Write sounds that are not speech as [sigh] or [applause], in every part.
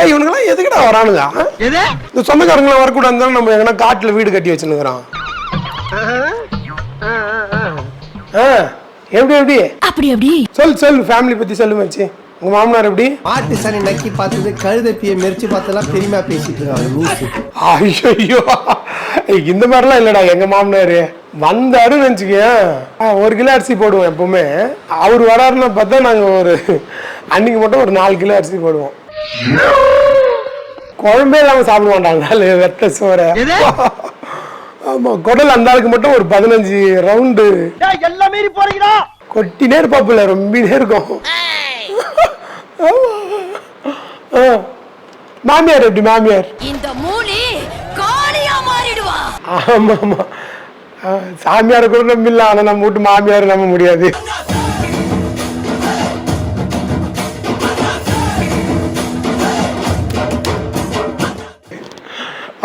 ஏய் இவனுங்கெல்லாம் எதுக்குடா வரானுங்க? இந்த சொந்தக்காரங்களாம் வரக்கூடாது தானே நம்ம எங்கன்னா காட்டுல வீடு கட்டி வச்சுன்னுக்குறோம் ஆ எப்படி எப்படி? அப்படி அப்படி. சொல் சொல் ஃபேமிலி பத்தி சொல்லு மச்சி. உங்க மாமனார் எப்படி? மாட்டு சனி நக்கி பார்த்தது கழுதப்பிய மெரிச்சு பார்த்தெல்லாம் பெருமையா பேசிட்டு இருக்காங்க லூசு. ஐயோ இந்த மாதிரிலாம் இல்லடா எங்க மாமனாரு. வந்தாருன்னு நினச்சிக்கேன் ஒரு கிலோ அரிசி போடுவோம் எப்பவுமே. அவர் வராருன்னு பார்த்தா நாங்க ஒரு அன்னைக்கு மட்டும் ஒரு நாலு கிலோ அரிசி போடுவோம். குழம்பே இல்லாம சாப்பிட மாட்டாங்க. வெத்த சோற. ஆமா குடல் அந்த ஆளுக்கு மட்டும் ஒரு பதினஞ்சு ரவுண்டு எல்லாம் போறீங்களா கொட்டினே இருப்பாப்புல ரொம்பினே இருக்கும். மாமியார் எப்படி மாமியார்? இந்த மூலி காளியா மாறிடுவா. ஆமா ஆமா சாமியாரை கூட நம்பிடலாம் ஆனா நம்ம வீட்டு மாமியார் நம்ப முடியாது.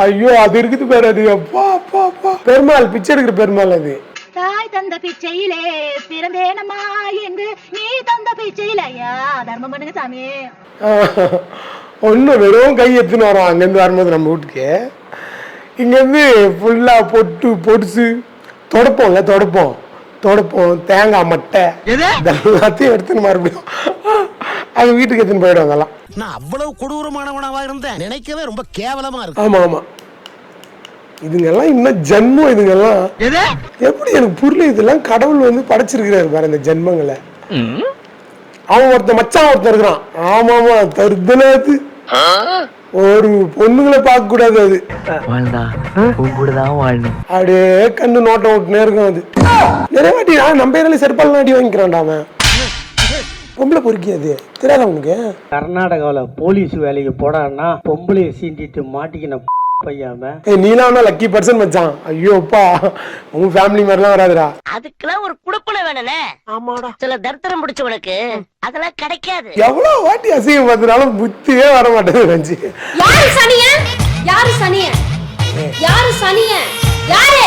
ஐயோ அது இருக்குது பேர் அது. அப்பா அப்பா அப்பா. பெருமாள் பிச்சை எடுக்கிற பெருமாள் அது. தாய் தந்த பிச்சையிலே பிறந்தேனம்மா என்று நீ தந்த பிச்சையிலையா? தர்மம் பண்ணுங்க சாமி. ஒன்றும் வெறும் கை எடுத்துன்னு வரோம். அங்கேருந்து வரும்போது நம்ம வீட்டுக்கு. இங்கேருந்து ஃபுல்லாக பொட்டு பொடிசு தொடப்போம்ல தொடப்போம். தொடப்போம். தேங்காய் மட்டை. இதெல்லாத்தையும் எடுத்துன்னு மறுபடியும். அது வீட்டுக்கு எடுத்துன்னு போயிடும் அதெல்லாம். நான் அவ்வளவு கொடூரமானவனாவா இருந்தேன். நினைக்கவே ரொம்ப கேவலமா இருக்கு. ஆமாம் ஆமாம் இதுங்கெல்லாம் இன்னும் ஜென்மம் இதுங்கெல்லாம்? எப்படி எனக்கு புரியல இதெல்லாம் கடவுள் வந்து படைச்சிருக்கிறாரு பாரு இந்த ஜென்மங்களை. அவன் ஒருத்தன் மச்சான் ஒருத்தன் இருக்கிறான். ஆமா ஆமா தருதலாது ஒரு பொண்ணுங்களை பார்க்க கூடாது அது அப்படியே கண்ணு நோட்டம் விட்டுனே இருக்கும் அது. நிறைய வாட்டி நான் நம்ம ஏரியால செருப்பால் நாட்டி வாங்கிக்கிறான்டா அவன். பொம்பளை பொறுக்கி அது. தெரியாதா உனக்கு? கர்நாடகாவில் போலீஸ் வேலைக்கு போடான்னா பொம்பளையை சீண்டிட்டு மாட்டிக்கின பையாம ஏய் நீலாம் லக்கி பர்சன் மச்சான். ஐயோ அப்பா. உன் ஃபேமிலி மாதிரிலாம் வராதுடா. அதுக்கெல்லாம் ஒரு குடுப்பனை வேணும்னே. ஆமாடா. சில தர்த்தரம் பிடிச்சவனுக்கு அதெல்லாம் கிடைக்காது. எவ்வளவு வாட்டி அசிங்கம் பார்த்தினாலும் புத்தியே வர மாட்டேங்குது ரஞ்சி யாரு சனிய யாரு சனிய யாரு சனிய யாரு?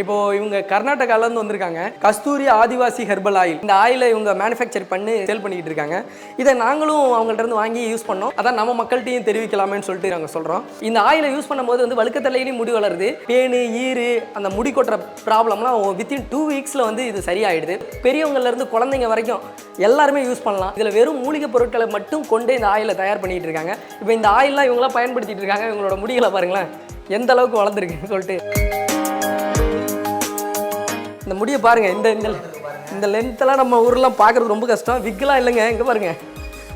இப்போ இவங்க கர்நாடகால இருந்து வந்திருக்காங்க. Kasturi Adivasi herbal oil. இந்த ஆயிலை இவங்க மேனுஃபேக்சர் பண்ணி சேல் பண்ணிட்டு இருக்காங்க. இதை நாங்களும் அவங்கள்ட்ட இருந்து வாங்கி யூஸ் பண்ணோம். அதான் நம்ம மக்கள்கிட்டையும் தெரிவிக்கலாமேன்னு சொல்லிட்டு நாங்கள் சொல்றோம். இந்த ஆயிலை யூஸ் பண்ணும்போது வந்து வழுக்கத்தலையிலையும் முடி வளருது. பேனு ஈரு அந்த முடி கொட்டுற ப்ராப்ளம்லாம் வித்தின் டூ வீக்ஸில் வந்து இது சரியாயிடுது. பெரியவங்கள்லேருந்து குழந்தைங்க வரைக்கும் எல்லாருமே யூஸ் பண்ணலாம். இதில் வெறும் மூலிகை பொருட்களை மட்டும் கொண்டு இந்த ஆயிலை தயார் பண்ணிட்டு இருக்காங்க. இப்போ இந்த ஆயிலாம் இவங்களாம் பயன்படுத்திட்டு இருக்காங்க. இவங்களோட முடிகளை பாருங்களேன். எந்த அளவுக்கு வளர்ந்துருக்குன்னு சொல்லிட்டு. இந்த முடியை பாருங்கள் இந்த இந்த இந்த லென்த்தெல்லாம் நம்ம ஊர்லாம் பார்க்குறது ரொம்ப கஷ்டம். விக்கெலாம் இல்லைங்க இங்கே பாருங்கள்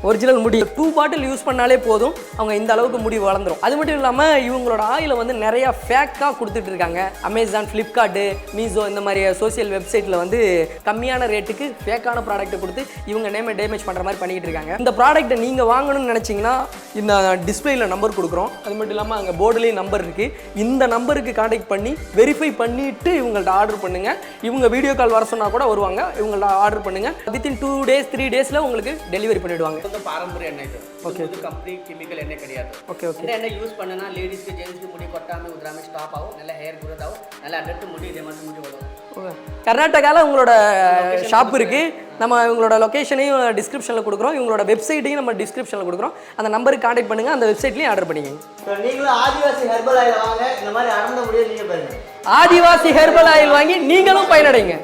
ஒரிஜினல் முடி. டூ பாட்டில் யூஸ் பண்ணாலே போதும். அவங்க இந்த அளவுக்கு முடி வளர்ந்துரும். அது மட்டும் இல்லாமல் இவங்களோட ஆயிலை வந்து நிறைய ஃபேக்காக கொடுத்துட்டு இருக்காங்க. அமேசான் ஃப்ளிப்கார்ட்டு மீசோ இந்த மாதிரி சோஷியல் வெப்சைட்டில் வந்து கம்மியான ரேட்டுக்கு ஃபேக்கான ப்ராடக்ட்டை கொடுத்து இவங்க நேமை டேமேஜ் பண்ணுற மாதிரி பண்ணிக்கிட்டு இருக்காங்க. இந்த ப்ராடக்ட்டை நீங்கள் வாங்கணும்னு நினச்சிங்கன்னா இந்த டிஸ்பிளேயில் நம்பர் கொடுக்குறோம். அது மட்டும் இல்லாமல் அங்கே போர்டுலேயும் நம்பர் இருக்குது இந்த நம்பருக்கு காண்டாக்ட் பண்ணி வெரிஃபை பண்ணிவிட்டு இவங்கள்ட்ட ஆர்டர் பண்ணுங்கள் இவங்க வீடியோ கால் வர சொன்னால் கூட வருவாங்க. இவங்கள்ட்ட ஆர்டர் பண்ணுங்கள் வித்தின் டூ டேஸ் த்ரீ டேஸில் உங்களுக்கு டெலிவரி பண்ணிவிடுவாங்க வந்து பாரம்பரிய எண்ணெய் இது. Okay. இது கம்பெனி கெமிக்கல் எண்ணெய் கிடையாது. ஓகே ஓகே இந்த எண்ணெய் யூஸ் பண்ணனா லேடிஸ்க்கு ஜென்ஸ்க்கு முடி கொட்டாம உதிராம ஸ்டாப் ஆகும். நல்ல ஹேர் growth ஆகும். நல்ல அடர்த்து முடி இதே மாதிரி முடி வளரும். கர்நாடகாவில் உங்களோட ஷாப் இருக்குது நம்ம இவங்களோட லொக்கேஷனையும் டிஸ்கிரிப்ஷனில் கொடுக்குறோம். இவங்களோட வெப்சைட்டையும் நம்ம டிஸ்கிரிப்ஷனில் கொடுக்குறோம். அந்த நம்பருக்கு காண்டாக்ட் பண்ணுங்கள் அந்த வெப்சைட்லேயும் ஆர்டர் பண்ணிக்கங்க. நீங்களும் ஆதிவாசி ஹெர்பல் ஆயில் வாங்க. இந்த மாதிரி அடர்ந்த முடிய நீங்க பாருங்க ஆதிவாசி ஹெர்பல் ஆயில் வாங்கி நீங்களும் பயனடைங்க.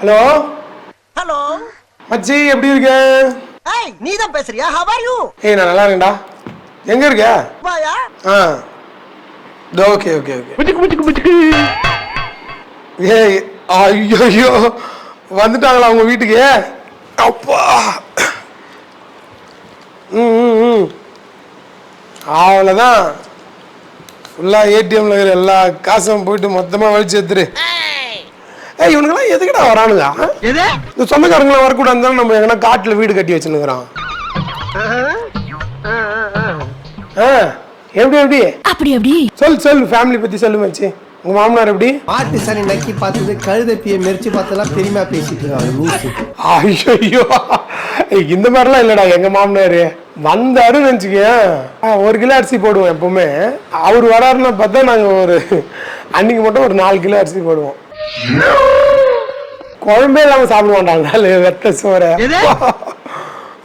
ஹலோ? ஹலோ? மச்சி எப்படி இருக்க? ஏய் நீ தான் பேசுறியா? ஹவ் ஆர் யூ ஏய் நான் நல்லா இருக்கேன்டா. எங்க இருக்க? வாயா ஆ. ஓகே ஓகே ஓகே ஏய் ஐயோ வந்துட்டாங்களா உங்க வீட்டுக்கு? அப்பா. ம் ம், ம். அவ்வளோதான் ஃபுல்லாக ஏடிஎம்ல இருக்கிற எல்லா காசும் போயிட்டு மொத்தமாக வலிச்சு எடுத்துரு. ஏய் இவனுங்கெல்லாம் எதுக்குடா வரானுங்க? இந்த சொந்தக்காரங்களாம் வரக்கூடாது தானே நம்ம எங்கன்னா காட்டில் வீடு கட்டி வச்சுன்னுக்குறோம் ஆ எப்படி எப்படி? அப்படி அப்படி. சொல் சொல் ஃபேமிலி பற்றி சொல்லு மச்சி. உங்கள் மாமனார் எப்படி? மாட்டு சனி நக்கி பார்த்தது கழுதப்பிய மெரிச்சு பார்த்தெல்லாம் பெருமையா பேசிட்டு இருக்காங்க லூசு. ஐயோ இந்த மாதிரிலாம் இல்லடா எங்க மாமனாரு. வந்தாருன்னு நினச்சிக்கேன் ஒரு கிலோ அரிசி போடுவோம் எப்பவுமே. அவர் வராருன்னு பார்த்தா நாங்க ஒரு அன்னைக்கு மட்டும் ஒரு நாலு கிலோ அரிசி போடுவோம். குழம்பே இல்லாம சாப்பிட மாட்டாங்க. வெத்த சோற.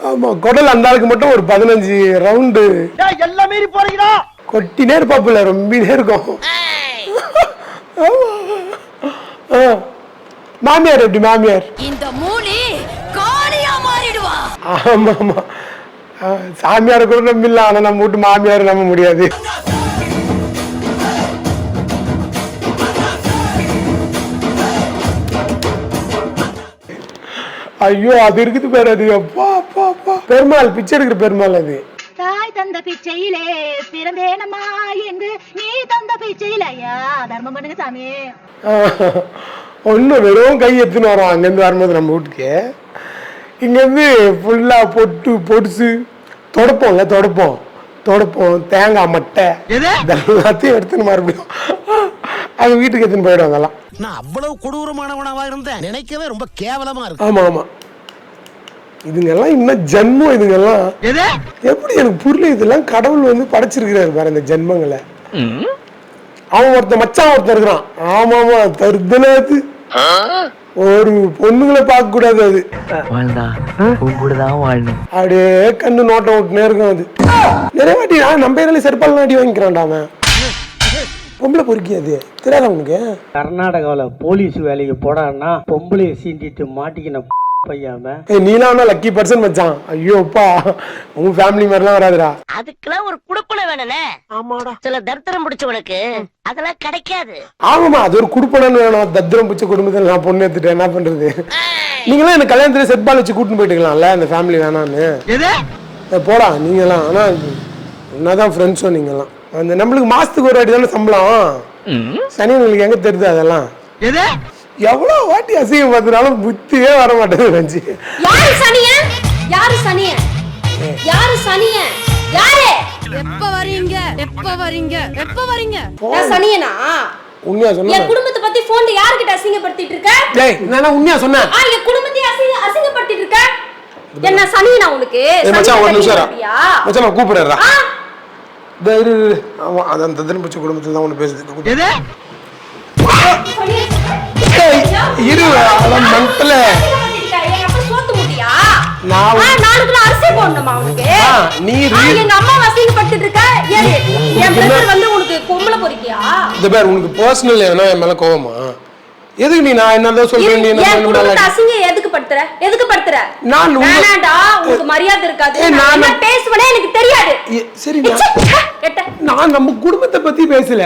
ஆமா குடல் அந்த ஆளுக்கு மட்டும் ஒரு பதினஞ்சு ரவுண்டு எல்லாம் போறீங்களா கொட்டினே இருப்பாப்புல ரொம்பினே இருக்கும். மாமியார் எப்படி மாமியார்? இந்த காளியா மாறிடுவா. ஆமா ஆமா சாமியாரை கூட நம்பிடலாம் ஆனா நம்ம வீட்டு மாமியார் நம்ப முடியாது. ஐயோ அது இருக்குது பேர் அது. அப்பா அப்பா அப்பா. பெருமாள் பிச்சை எடுக்கிற பெருமாள் அது. தாய் தந்த பிச்சையிலே பிறந்தேனம்மா என்று நீ தந்த பிச்சையிலையா? தர்மம் பண்ணுங்க சாமி. ஒன்றும் வெறும் கை எடுத்துன்னு வரோம். அங்கேருந்து வரும்போது நம்ம வீட்டுக்கு. இங்கேருந்து ஃபுல்லாக பொட்டு பொடிசு தொடப்போம்ல தொடப்போம். தொடப்போம். தேங்காய் மட்டை. இதெல்லாத்தையும் எடுத்துன்னு மறுபடியும். அவங்க வீட்டுக்கு எடுத்துன்னு போயிடும் அதெல்லாம். நான் அவ்வளவு கொடூரமானவனாவா இருந்தேன். நினைக்கவே ரொம்ப கேவலமா இருக்கு. ஆமாம் ஆமாம் இதுங்கெல்லாம் இன்னும் ஜென்மம் இதுங்கெல்லாம். எப்படி எனக்கு புரியல இதெல்லாம் கடவுள் வந்து படைச்சிருக்கிறாரு பாரு இந்த ஜென்மங்களை. அவன் ஒருத்தன் மச்சான் ஒருத்தன் இருக்கிறான். ஆமா ஆமா தருதலாது ஒரு பொண்ணுங்களை பார்க்க கூடாது அது. வாழ்ந்தா உன் கூட தான் வாழணும். அப்படியே கண்ணு நோட்டம் விட்டுனே இருக்கும் அது. நிறைய வாட்டி நான் நம்ம ஏரியால செருப்பால் நாட்டி வாங்கிக்கிறான்டா அவன். பொம்பளை பொறுக்கி அது. தெரியாதா உனக்கு? கர்நாடகாவில் போலீஸ் வேலைக்கு போடான்னா பொம்பளையை சீண்டிட்டு மாட்டிக்கின [laughs] பையாம ஏய் நீலாம் லக்கி பர்சன் மச்சான். ஐயோ அப்பா. உங்க ஃபேமிலி மாதிரிலாம் வராதுடா. அதுக்கெல்லாம் ஒரு குடுப்பனை வேணும்னே. ஆமாடா. சில தரித்திரம் பிடிச்சவனுக்கு அதெல்லாம் கிடைக்காது. ஆமாமா அது ஒரு குடுப்பனன்னு வேணும். தத்திரம் பிடிச்ச குடும்பத்தில் நான் பொண்ணு எடுத்துட்டேன். என்ன பண்றது? நீங்களாம் எனக்கு கல்யாணத்துல செட்பால் வச்சு கூட்டின்னு போயிட்டுக்கலாம்ல அந்த ஃபேமிலி வேணான்னு போடா நீங்களாம். ஆனா என்னதான் ஃப்ரெண்ட்ஸோ நீங்களாம். அந்த நம்மளுக்கு மாசத்துக்கு ஒரு வாட்டி தானே சம்பளம். சனி உங்களுக்கு எங்க தெரியுது அதெல்லாம்? எவ்வளவு வாட்டி அசிங்கம் பார்த்தினாலும் புத்தியே வர மாட்டேங்குது நினைச்சு யாரு சனியன் யாரு சனியன் யாரு சனியன் யாரு? எப்ப வரீங்க? எப்ப வரீங்க? எப்ப வரீங்க? நான் சனியனா? உண்மையா சொன்ன. என் குடும்பத்தை பத்தி போன்ல யாருகிட்ட அசிங்கப்படுத்திட்டு இருக்க? டேய் நான் உண்மையா சொன்னேன்? ஆ என் குடும்பத்தையே அசிங்க அசிங்கப்படுத்திட்டு இருக்க? என்ன சனியனா உனக்கு? மச்சான் ஒரு நிமிஷம் இரு. சனியா? மச்சான் நான் கூப்பிடுறா ஆ, ஆமா அது அந்த தத்திரம் பிடிச்ச குடும்பத்தில் தான் ஒன்று பேசுது. இரு அதெல்லாம் மண்டல. நீ எங்க அம்மா அசிங்கப்படுத்திட்டு இருக்க. என் பிரதர் வந்து உனக்கு பொம்பளை பொறுக்கியா இந்த பேர் உனக்கு பர்சனல் எதனா என் மேல கோவமா? எதுக்கு நீ நான் என்னதான் சொல்றேன்? நீ என்ன அசிங்க? எதுக்கு படுத்துற? எதுக்கு படுத்துற? நான் வேணாண்டா உங்களுக்கு மரியாதை இருக்காது. நான் பேசுவேனே எனக்கு தெரியாது. சரி. நான் நம்ம குடும்பத்தை பத்தி பேசல.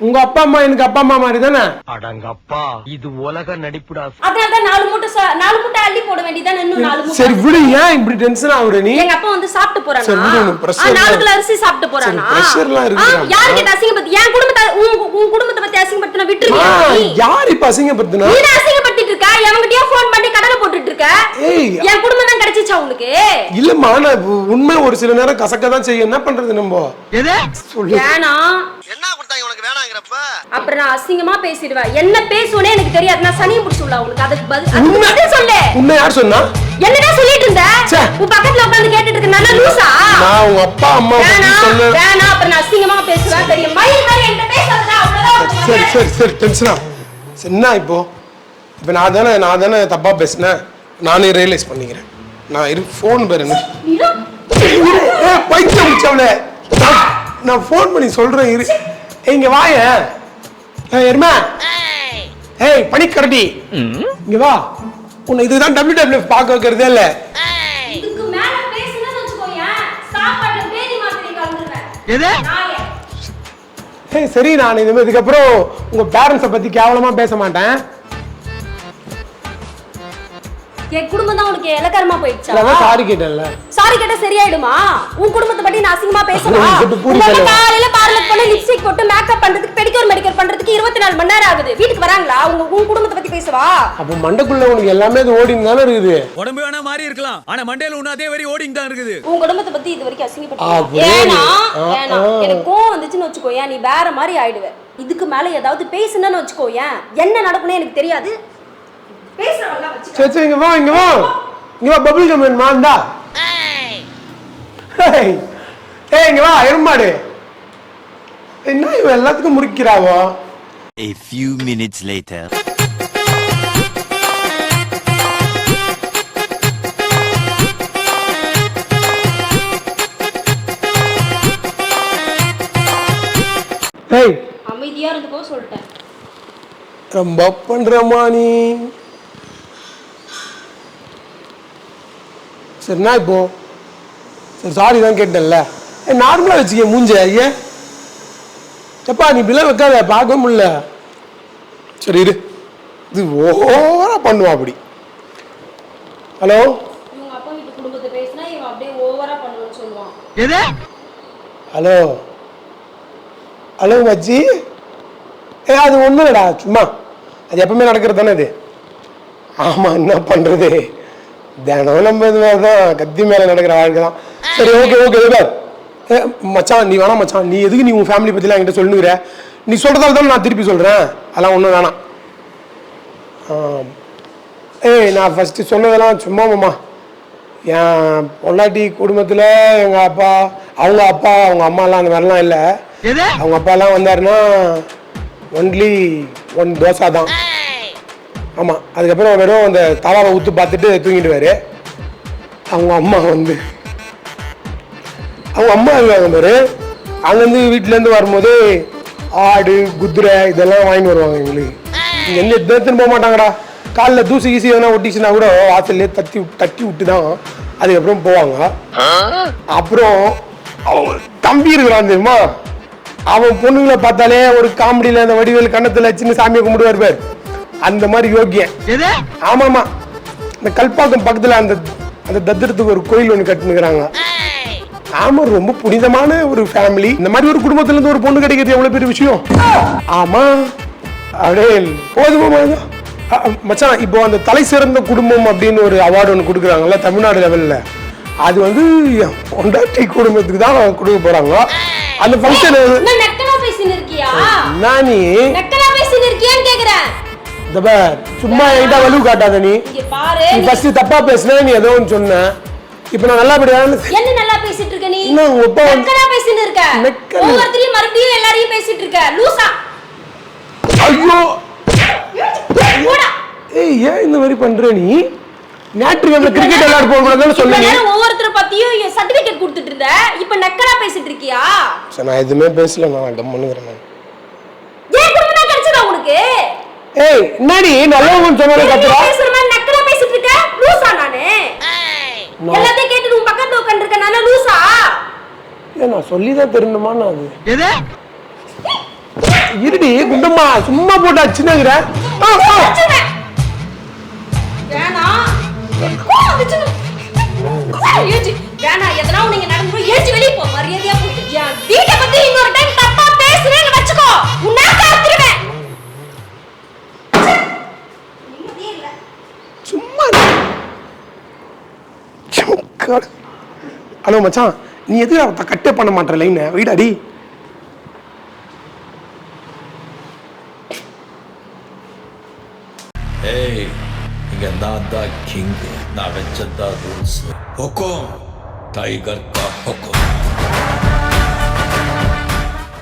உங்க அப்பா அம்மா எனக்கு அப்பா அம்மா மாதிரி தானே? அடங்கப்பா இது உலக நடிப்புடா. அதனாலதான் நாலு மூட்டை நாலு மூட்டை அள்ளி போட வேண்டியதானே இன்னும் நாலு சரி விடு ஏன் இப்படி டென்ஷன் ஆகுற நீ? எங்க அப்பா வந்து சாப்பிட்டு சரி, போறானா நாலு கிலோ அரிசி சாப்பிட்டு போறானா? எல்லாம் ஆ, இருக்குடா. யாருக்கிட்ட அசிங்கப்படுத்தி என் குடும்பத்தை உன் உன் குடும்பத்தை பத்தி அசிங்கப்படுத்தின நீ? யார் இப்ப அசிங்கப்படுத்தினா? நீ இருக்க எவங்கிட்டயோ ஃபோன் பண்ணி கடலை போட்டுட்டு இருக்க. என் குடும்பம் தான் கிடைச்சிச்சா உனக்கு? இல்லம்மா நான் உண்மை ஒரு சில நேரம் கசக்க தான் செய்யும். என்ன பண்றது நம்ம? சொல்லு. வேணாம் என்ன கொடுத்தாங்க உனக்கு வேணாங்கிறப்ப? அப்புறம் நான் அசிங்கமா பேசிடுவேன் என்ன பேசுவேனே எனக்கு தெரியாது. நான் சனியை பிடிச்சுள்ள உனக்கு. அதுக்கு பதில் அதுக்கு உண்மை பதில் சொல்லு. உண்மை யார் சொன்னா? என்னடா சொல்லிட்டு இருந்த? ச்சே. உன் பக்கத்துல உட்கார்ந்து கேட்டுட்டு இருக்க நான் லூசா நான் உங்க அப்பா அம்மா பத்தி வேணாம் சொன்னேன் வேணாம் அப்புறம் நான் அசிங்கமா பேசுவேன். தெரியும்? மயில் மாதிரி என்கிட்ட பேசாதடா அவ்வளவுதான். உனக்கு சரி. சரி. சரி டென்ஷனா சரி, என்ன இப்போ? இப்போ நான் தானே நான் தானே தப்பா பேசினேன். நானே ரியலைஸ் பண்ணிக்கிறேன். நான் இரு ஃபோன் பாரு. எனக்கு. நீதான் இரு, ஏய், பைத்தியம் முடிச்சவளே நான் ஃபோன் பண்ணி சொல்றேன் இரு. இங்க வாய. எருமா. ஏய். பனிக்கரடி. இங்க வா. உன்னை இதுதான் டபிள்யூ டபிள்யூ பார்க்க வைக்கிறதே இல்ல. ஏய். சரி நான் இனிமே இதுக்கப்புறம் உங்க பேரண்ட்ஸை பத்தி கேவலமா பேச மாட்டேன். என் குடும்பம் தான் உனக்கு இலக்காரமா போயிடுச்சா? இல்லைன்னா சாரி கேட்டேன்ல. சாரி கேட்டா சரியாயிடுமா? உன் குடும்பத்தை பத்தி நான் அசிங்கமா பேசணும்? உனக்கு புரியல. உங்க காலையில பார்லர் போன லிப்ஸ்டிக் போட்டு மேக்கப் பண்றதுக்கு பெடிக்யூர் மெடிக்கல் பண்றதுக்கு இருபத்தி நாலு மணி நேரம் ஆகுது. வீட்டுக்கு வராங்களா? உங்க உன் குடும்பத்தை பத்தி பேசவா? அப்ப மண்டைக்குள்ள உனக்கு எல்லாமே அது ஓடின்னு தானே இருக்குது. உடம்பு வேணா மாறி இருக்கலாம். ஆனா மண்டையில ஒண்ணு அதே வரி ஓடிங் தான் இருக்குது. உன் குடும்பத்தை பத்தி இது வரைக்கும் அசிங்கப்பட்டு. ஏன்னா ஆ. எனக்கு கோவம் வந்துச்சுன்னு வச்சுக்கோயேன். நீ வேற மாதிரி ஆயிடுவ. இதுக்கு மேல ஏதாவது பேசுனேன்னு வச்சுக்கோயேன். என்ன நடக்கும்னு எனக்கு தெரியாது. வச்சுக்க சரி சரி இங்க வா இங்க வா. இங்க வா பபிள் கம் வேணுமா? இந்தா. ஏய். இங்க வா எருமாடு. என்ன இவன் எல்லாத்துக்கும் முறிக்கிறாவோ A few minutes later. அமைதியா இருந்துக்கோ சொல்லிட்டேன். ரொம்ப பண்றமா நீ. சரிண்ணா இப்போ சரி சாரி தான் கேட்டேன்ல. ஏ நார்மலாக வச்சுக்க மூஞ்ச ஐயா எப்பா நீ இப்படிலாம் வைக்காத பார்க்க முடியல. சரி இரு. இது ஓவரா பண்ணுவா அப்படி. ஹலோ ஹலோ ஹலோ மச்சி? ஏ அது ஒன்றும் இல்லைடா சும்மா. அது எப்பவுமே நடக்கிறது தானே இது ஆமாம் என்ன பண்ணுறது தினம் நம்ம இது மாதிரி தான் கத்தி மேலே நடக்கிற வாழ்க்கை தான். சரி ஓகே ஓகே ஏ மச்சான் நீ வேணாம் மச்சான். நீ எதுக்கு நீ உன் ஃபேமிலி பற்றிலாம் என்கிட்ட சொல்லுங்கிற நீ சொல்கிறதால தான் நான் திருப்பி சொல்கிறேன் அதெல்லாம் ஒன்றும் வேணாம். ஏய் நான் ஃபஸ்ட்டு சொன்னதெல்லாம் சும்மா மாமா. என் பொள்ளாட்டி குடும்பத்தில் எங்கள் அப்பா அவங்க அப்பா அவங்க அம்மாலாம் அந்த மாதிரிலாம் இல்லை. அவங்க அப்பாலாம் வந்தாருன்னா ஒன்லி ஒன் தோசை தான். ஆமாம் அதுக்கப்புறம் வெறும் அந்த தவாவை ஊற்று பார்த்துட்டு தூங்கிடுவார். அவங்க அம்மா வந்து. அவங்க அம்மா இருக்காங்க பாரு. அங்கேருந்து வீட்டிலேருந்து வரும்போது ஆடு குதிரை இதெல்லாம் வாங்கிட்டு வருவாங்க எங்களுக்கு இங்க எந்த எடுத்துன்னு போக மாட்டாங்கடா. காலில் தூசி கீசி எதனா ஒட்டிச்சுன்னா கூட வாசல்லே தட்டி தட்டி விட்டு தான் அதுக்கப்புறம் போவாங்க. அப்புறம் அவன் தம்பி இருக்கிறான் தெரியுமா? அவன் பொண்ணுங்களை பார்த்தாலே ஒரு காமெடியில் அந்த வடிவேல் கண்ணத்தில் சின்ன சாமியை கும்பிடுவார் பேர். அந்த மாதிரி யோக்கியன். ஆமாமா. இந்த கல்பாக்கம் பக்கத்துல அந்த அந்த தத்திரத்துக்கு ஒரு கோயில் ஒன்று கட்டுனுக்குறாங்க ஆமா ரொம்ப புனிதமான ஒரு ஃபேமிலி இந்த மாதிரி ஒரு குடும்பத்துல இருந்து ஒரு பொண்ணு கிடைக்கிறது எவ்வளவு பெரிய விஷயம்? ஆமா. அப்படியே போதுமா மச்சான் இப்போ அந்த தலை சிறந்த குடும்பம் அப்படின்னு ஒரு அவார்டு ஒன்று கொடுக்குறாங்கல்ல தமிழ்நாடு லெவல்ல அது வந்து பொண்டாட்டி குடும்பத்துக்கு தான் கொடுக்க போறாங்க. அந்த ஃபங்க்ஷன் நானி இந்த சும்மா என்கிட்ட வலு காட்டாத நீ. நீ ஃபர்ஸ்ட் தப்பா பேசுன நீ ஏதோ ஒன்று சொன்ன. இப்போ நான் நல்லபடியா என்ன நல்லா பேசிட்டு இருக்க நீ? என்ன உங்க அப்பா நக்கலா பேசின்னு இருக்க. ஒவ்வொருத்தரையும் மறுபடியும் எல்லாரையும் பேசிட்டு இருக்க. லூசா. ஐயோ! ஏய் ஏன் இந்த மாதிரி பண்ற நீ? ஞாயிற்றுக்கிழமை கிரிக்கெட் விளையாட போக கூடாதுன்னு சொன்னீங்க ஒவ்வொருத்தரை பத்தியும் சர்டிபிகேட் கொடுத்துட்டு இருந்த. இப்ப நக்கலா பேசிட்டு இருக்கியா? சரி நான் எதுவுமே பேசல நான் நான் ஏன் குடும்பம் கிடைச்சதா உனக்கு? ஏய் என்னடி? நல்லவங்கன்னு சொன்னாலே நீ கத்துறா? பேசுற மாதிரி நக்கலா பேசிட்டு இருக்க? லூசா நானு. எல்லாத்தையும் கேட்டுட்டு உன் பக்கத்துல உட்காந்துருக்க நானே லூசா? ஏன் நான் சொல்லி தான் தெரியுமான்னு அது இருடி குண்டம்மா சும்மா போட்டு அச்சுனாங்கிற ஏஞ்சி. வேணாம் எதனா இங்க நடந்து போய் ஏஞ்சி வெளிய போ. மரியாதையா போயிட்டு என் வீட்டை பத்தி இன்னொரு டைம் தப்பா பேசுறேன்னு வச்சுக்கோ. உன் நாக்க அறுத்துருவேன் நிம்மதியே இல்ல. சும்மா காடு ஹலோ மச்சான். நீ எதுக்கு அவத்த கட்டே பண்ண மாட்டேற லைனை வீடாடி ஏய் இங்க நான் தான் கிங் நான் வச்சதா ரூல்ஸ் ஹொக்கோம் டைகர் கா ஹொக்கோம்